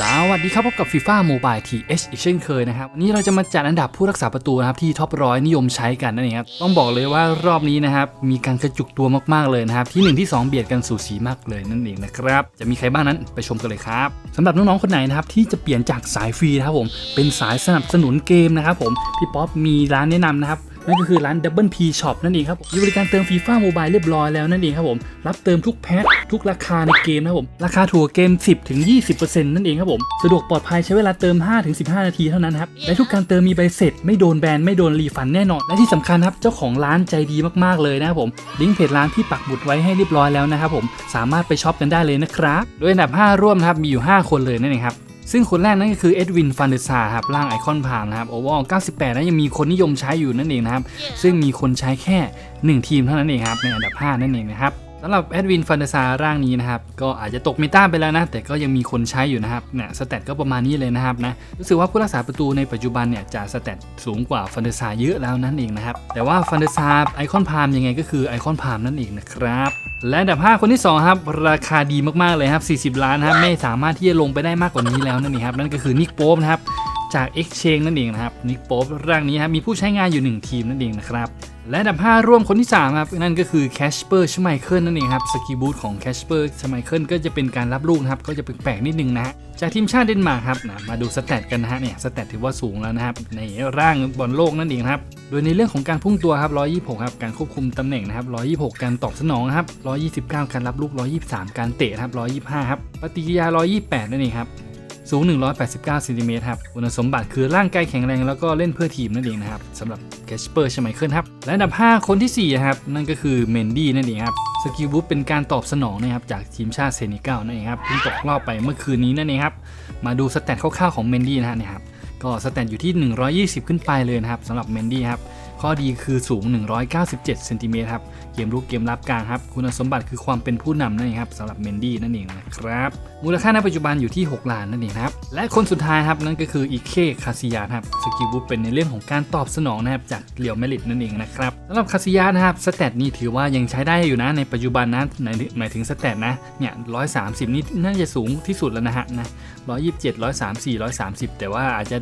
สวัสดีครับพบกับ FIFA Mobile TH อีกเช่นเคยนะครับวันนี้เราจะมาจัดอันดับผู้รักษาประตูนะครับที่ท็อปร้อยนิยมใช้กันนั่นเองครับต้องบอกเลยว่ารอบนี้นะครับมีการกระจุกตัวมากๆเลยนะครับที่1ที่ 2 เบียดกันสูสีมากเลยนั่นเองนะครับจะมีใครบ้างนั้นไปชมกันเลยครับสำหรับน้องๆคนไหนนะครับที่จะเปลี่ยนจากสายฟรีนะครับผมเป็นสายสนับสนุนเกมนะครับผมพี่ป๊อปมีร้านแนะนำนะครับ นั่นก็คือร้าน Double P Shop นั่นเองครับมีบริการเติมฟีฟ่าโมบายเรียบร้อยแล้วนั่นเองครับผมรับเติมทุกแพ็คทุกราคาในเกมนะครับผมราคาถูกกว่าเกม 10ถึง20%นั่นเองครับผมสะดวกปลอดภัยใช้เวลาเติม 5 ถึง 15 นาทีเท่านั้นครับและทุกการเติมมีใบเสร็จ ไม่โดนแบนไม่โดนรีฟันแน่นอนและที่สำคัญครับเจ้าของร้านใจดีมากๆเลยนะครับผมลิงก์เพจร้านที่ปักหมุดไว้ให้เรียบร้อยแล้วนะครับผมสามารถไปช็อปกันได้เลยนะครับโดยอันดับ 5 ร่วมนะครับมีอยู่ 5 คนเลยนั่นเองครับ ซึ่งคนแรกนั่นก็คือเอ็ดวินฟันเดซาครับร่างไอคอนพามนะครับโอเวอร์98นั้นยังมีคนนิยมใช้อยู่นั่นเองนะครับซึ่งมีคนใช้แค่ 1 ทีมเท่านั้นเองครับในอันดับ 5 นั่นเองนะครับสำหรับแอดวินฟันเดซาร่างนี้นะครับ ก็อาจจะตกเมตาไปแล้วนะ แต่ก็ยังมีคนใช้อยู่นะครับเนี่ยสแตทก็ประมาณนี้เลยนะครับนะรู้สึกว่าผู้รักษาประตูในปัจจุบันเนี่ยจะสแตทสูงกว่าฟันเดซาเยอะแล้วนั่นเองนะครับแต่ว่าฟันเดซาไอคอนพามยังไงก็คือไอคอนพามนั่นเองนะครับ และอันดับ 5 คนที่ 2 ครับ ราคาดีมากๆเลยครับ 40 ล้านครับไม่สามารถที่จะลงไปได้มากกว่านี้แล้วนั่นเองครับ นั่นก็คือนิกโป๊ปนะครับ จาก Exchange นั่นเองนะครับนิกโป๊ปร่างนี้ครับมีผู้ใช้งานอยู่ 1 ทีมนั่นเองนะครับ และอันดับ 5 ร่วมคนที่3ครับนั่นก็คือแคชเปอร์ชไมเคิลนั่นเองครับสกิบูทของแคชเปอร์ชไมเคิลก็จะเป็นการรับลูกนะครับก็จะแปลกๆนิดนึงนะฮะจากทีมชาติเดนมาร์กครับนะมาดูสแตทกันนะฮะเนี่ยสแตทถือว่าสูงแล้วนะครับในร่างบอลโลกนั่นเองครับโดยในเรื่องของการพุ่งตัวครับ126ครับการควบคุมตำแหน่งนะครับ126 การตอบสนองครับ129 การรับลูก 123 การเตะครับ125ครับปฏิกิริยา 128นั่นเองครับ สูง 189ซนติเมตรครับคุณสมบัติคือร่างกายแข็งแรงแล้วก็เล่นเพื่อทีมนั่นเองนะครับสำหรับแคชเปอร์ชไมเคิลครับและอันดับ 5 คนทีสี่4 ครับ นั่นก็คือเมนดี้นั่นเองครับสกิลบูฟเป็นการตอบสนองนะครับจากทีมชาติเซนิเกลนั่นเองครับเพิ่งตกรอบไปเมื่อคืนนี้นั่นเองครับมาดูสแตทคร่าวๆของเมนดี้นะฮะเนี่ยครับก็สแตทอยู่ที่ 120 ขึ้นไปเลยนะครับสำหรับเมนดี้ครับ ข้อดีคือสูง 197 เซนติเมตรครับ เกมรุกเกมรับกลางครับ คุณสมบัติคือความเป็นผู้นำนั่นเองครับสำหรับเมนดี้นั่นเองนะครับ มูลค่าณปัจจุบันอยู่ที่ 6 ล้านนั่นเองครับ และคนสุดท้ายครับ นั่นก็คืออีเคคาซิยาครับ สกิลบูเป็นในเรื่องของการตอบสนองนะครับจากเรียวเมลิดนั่นเองนะครับสำหรับคาซิยานะครับ สแตทนี่ถือว่ายังใช้ได้อยู่นะในปัจจุบันนะหมายหมายถึงสแตทนะ เนี่ย130นี่น่าจะสูงที่สุดแล้วนะฮะนะ127 134 130แต่ว่าอาจจะ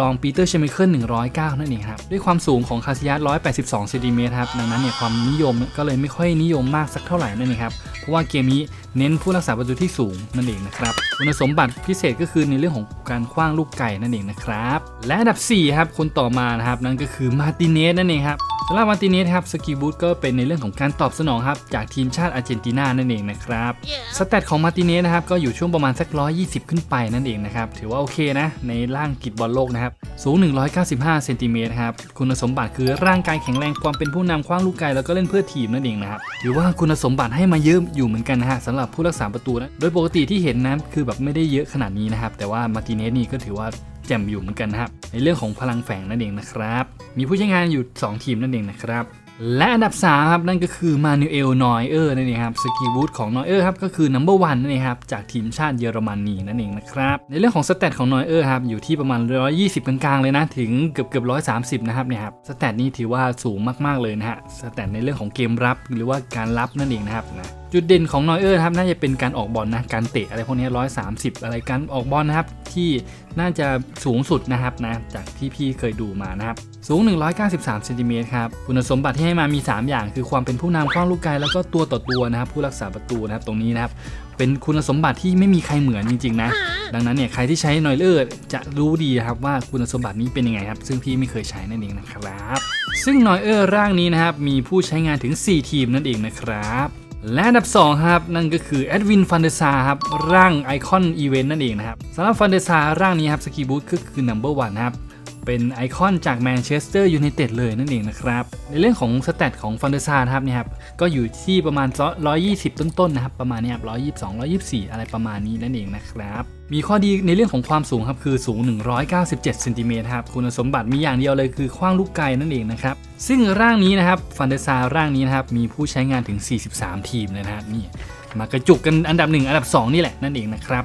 ลองปีเตอร์เชมิเคิล109นั่นเองครับ ด้วยความสูงของคาซิยัส182เซนติเมตรครับดังนั้นเนี่ยความนิยมก็เลยไม่ค่อยนิยมมากสักเท่าไหร่นั่นเองครับเพราะว่าเกมนี้เน้นผู้รักษาประตูที่สูงนั่นเองนะครับคุณสมบัติพิเศษก็คือในเรื่องของการคว้างลูกไก่นั่นเองนะครับและอันดับ4ครับคนต่อมานะครับนั่นก็คือมาร์ติเนสนั่นเองครับสำหรับมาร์ติเนสครับสกีบูตก็เป็นในเรื่องของการตอบสนองครับจากทีมชาติอาร์เจนตินานั่นเองนะครับสแตทของมาร์ติเนสนะครับก็อยู่ช่วงประมาณสัก 120 ขึ้นไปนั่นเองนะครับถือว่าโอเคนะในร่างกิจบอลโลกนะครับสูง 195 เซนติเมตรครับคุณสมบัติคือร่างกายแข็งแรงความเป็นผู้นำคว้างลูกไกลแล้วก็เล่นเพื่อทีมนั่นเองนะครับถือว่าคุณสมบัติให้มาเยอะอยู่เหมือนกันนะฮะสำหรับผู้รักษาประตูนะโดยปกติที่เห็นนะคือแบบไม่ได้เยอะขนาดนี้นะครับแต่ว่ามาร์ติเนสนี่ก็ถือว่าแจ่มอยู่เหมือนกันนะครับในเรื่องของพลังแฝงนั่นเองนะครับ มีผู้ใช้งานอยู่ 2 ทีมนั่นเองนะครับ และอันดับ3ครับนั่นก็คือมานูเอลนอยเออร์นั่นเองครับสกีบูดของนอยเออร์ครับก็คือ number one นั่นเองครับจากทีมชาติเยอรมนีนั่นเองนะครับในเรื่องของสเตตของนอยเออร์ครับอยู่ที่ประมาณ 120 กลางๆ เลยนะถึงเกือบเกือบ130นะครับเนี่ยครับสเตตนี้ถือว่าสูงมากๆเลยนะฮะสเตตในเรื่องของเกมรับหรือว่าการรับนั่นเองนะครับนะ จุดเด่นของนอยเออร์ครับน่าจะเป็นการออกบอลนะการเตะอะไรพวกนี้130อะไรการออกบอลนะครับที่น่าจะสูงสุดนะครับนะจากที่พี่เคยดูมานะครับสูง 193เซนติเมตรครับคุณสมบัติที่ให้มามี 3 อย่าง คือความเป็นผู้นำคว้างลูกไกลแล้วก็ตัวต่อตัวนะครับผู้รักษาประตูนะครับตรงนี้นะครับเป็นคุณสมบัติที่ไม่มีใครเหมือนจริงๆนะ ดังนั้นเนี่ยใครที่ใช้นอยเออร์จะรู้ดีครับว่าคุณสมบัตินี้เป็นยังไงครับ ซึ่งพี่ไม่เคยใช้นั่นเองนะครับ ซึ่งนอยเออร์ร่างนี้นะครับมีผู้ใช้งานถึง 4 ทีมนั่นเองนะครับ และอันดับ2ครับนั่นก็คือแอดวินฟันเดซาครับร่างไอคอนอีเวนต์นั่นเองนะครับสำหรับฟันเดซาร่างนี้ครับสกีบูธก็คือ number one นะครับ เป็นไอคอนจากแมนเชสเตอร์ยูไนเต็ดเลยนั่นเองนะครับ ในเรื่องของสเตตของฟันเดซาครับเนี่ยครับ ก็อยู่ที่ประมาณ 120 ต้นๆนะครับ ประมาณนี้ครับ122 124 อะไรประมาณนี้นั่นเองนะครับ มีข้อดีในเรื่องของความสูงครับ คือสูง 197เซนติเมตรครับ คุณสมบัติมีอย่างเดียวเลยคือคว้างลูกไกลนั่นเองนะครับ ซึ่งร่างนี้นะครับฟันเดซาร่างนี้นะครับมีผู้ใช้งานถึง 43 ทีมเลยนะครับนี่มากระจุกกันอันดับ 1 อันดับ 2 นี่แหละนั่นเองนะครับ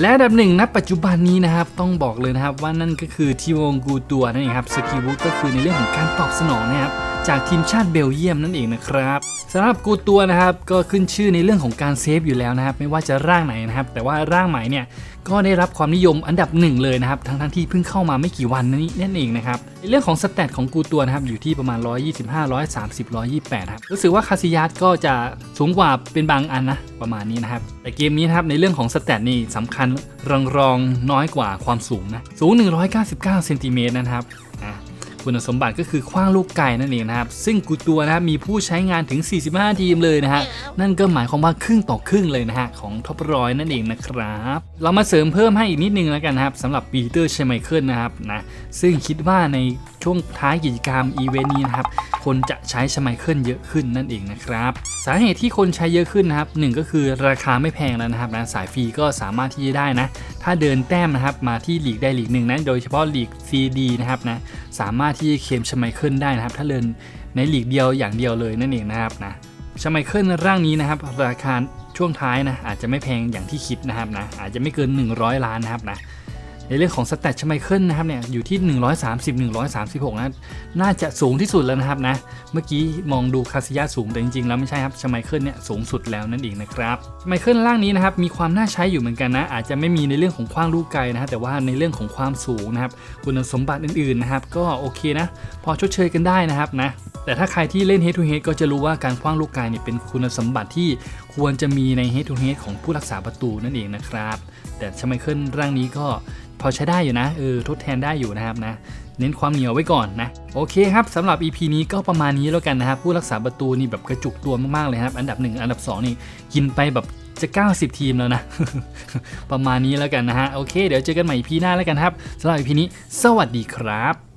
และดับหนึ่งณปัจจุบันนี้นะครับต้องบอกเลยนะครับว่านั่นก็คือทีวงกูตัวนั่นเองครับสกิลบูก็คือในเรื่องของการตอบสนองนะครับ จากทีมชาติเบลเยียมนั่นเองนะครับสำหรับกูตัวนะครับก็ขึ้นชื่อในเรื่องของการเซฟอยู่แล้วนะครับไม่ว่าจะร่างไหนนะครับแต่ว่าร่างใหม่เนี่ยก็ได้รับความนิยมอันดับหนึ่งเลยนะครับทั้งทั้งๆที่เพิ่งเข้ามาไม่กี่วันนี้นั่นเองนะครับในเรื่องของสแตทของกูตัวนะครับอยู่ที่ประมาณ 125 130 128ครับรู้สึกว่าคาซิยัสก็จะสูงกว่าเป็นบางอันนะประมาณนี้นะครับแต่เกมนี้นะครับในเรื่องของสแตทนี่สำคัญรองรองน้อยกว่าความสูงนะสูง 199เซนติเมตรนะครับ คุณสมบัติก็คือคว้างลูกไก่นั่นเองนะครับ ซึ่งกูตัวนะครับมีผู้ใช้งานถึง 45 ทีมเลยนะฮะ นั่นก็หมายความว่าครึ่งต่อครึ่งเลยนะฮะ ของท็อปร้อยนั่นเองนะครับ เรามาเสริมเพิ่มให้อีกนิดนึงแล้วกันนะครับสำหรับปีเตอร์เชไมเคิลนะครับนะซึ่งคิดว่าในช่วงท้ายกิจกรรมอีเวนต์นี้นะครับคนจะใช้ชไมเคิลเยอะขึ้นนั่นเองนะครับ สาเหตุที่คนใช้เยอะขึ้นนะครับหนึ่งก็คือราคาไม่แพงแล้วนะครับนะสายฟรีก็สามารถที่จะได้นะ ถ้าเดินแต้มนะครับมาที่ลีกได้ลีกหนึ่งนะโดยเฉพาะลีก CD นะครับนะสามารถที่เคมชไมเคิลได้นะครับ ถ้าเล่นในหลีกเดียวอย่างเดียวเลยนั่นเองนะครับนะชไมเคิลร่างนี้นะครับ ราคาช่วงท้ายนะอาจจะไม่แพงอย่างที่คิดนะครับนะอาจจะไม่เกิน 100 ล้านนะครับนะ ในเรื่องของสแตทชไมเคิลนะครับเนี่ยอยู่ที่ 130 136 นะ น่าจะสูงที่สุดแล้วนะครับนะ เมื่อกี้มองดูคาซิยาสูงแต่จริงๆ แล้วไม่ใช่ครับชไมเคิลเนี่ยสูงสุดแล้วนั่นเองนะครับชไมเคิลร่างนี้นะครับมีความน่าใช้อยู่เหมือนกันนะ อาจจะไม่มีในเรื่องของควางลูกไกลนะฮะแต่ว่าในเรื่องของความสูงนะครับคุณสมบัติอื่นๆนะครับก็โอเคนะ พอชดเชยกันได้นะครับนะแต่ถ้าใครที่เล่น head to head ก็จะรู้ว่าการคว้างลูกไกลเนี่ยเป็นคุณสมบัติที่ควรจะมีใน head to head ของผู้รักษาประตูนั่นเองนะครับแต่ชไมเคิลร่างนี้ก็พอใช้ได้อยู่นะเออทดแทนได้อยู่นะครับนะเน้นความเหนียวไว้ก่อนนะโอเคครับสำหรับ EP นี้ก็ประมาณนี้แล้วกันนะครับผู้รักษาประตูนี่แบบกระจุกตัวมากๆเลยครับ อันดับ 1 อันดับ 2 นี่กินไปแบบจะ 90 ทีมแล้วนะ ประมาณนี้แล้วกันนะฮะ โอเค เดี๋ยวเจอกันใหม่ EP หน้าแล้วกันครับสำหรับ EP นี้ สวัสดีครับ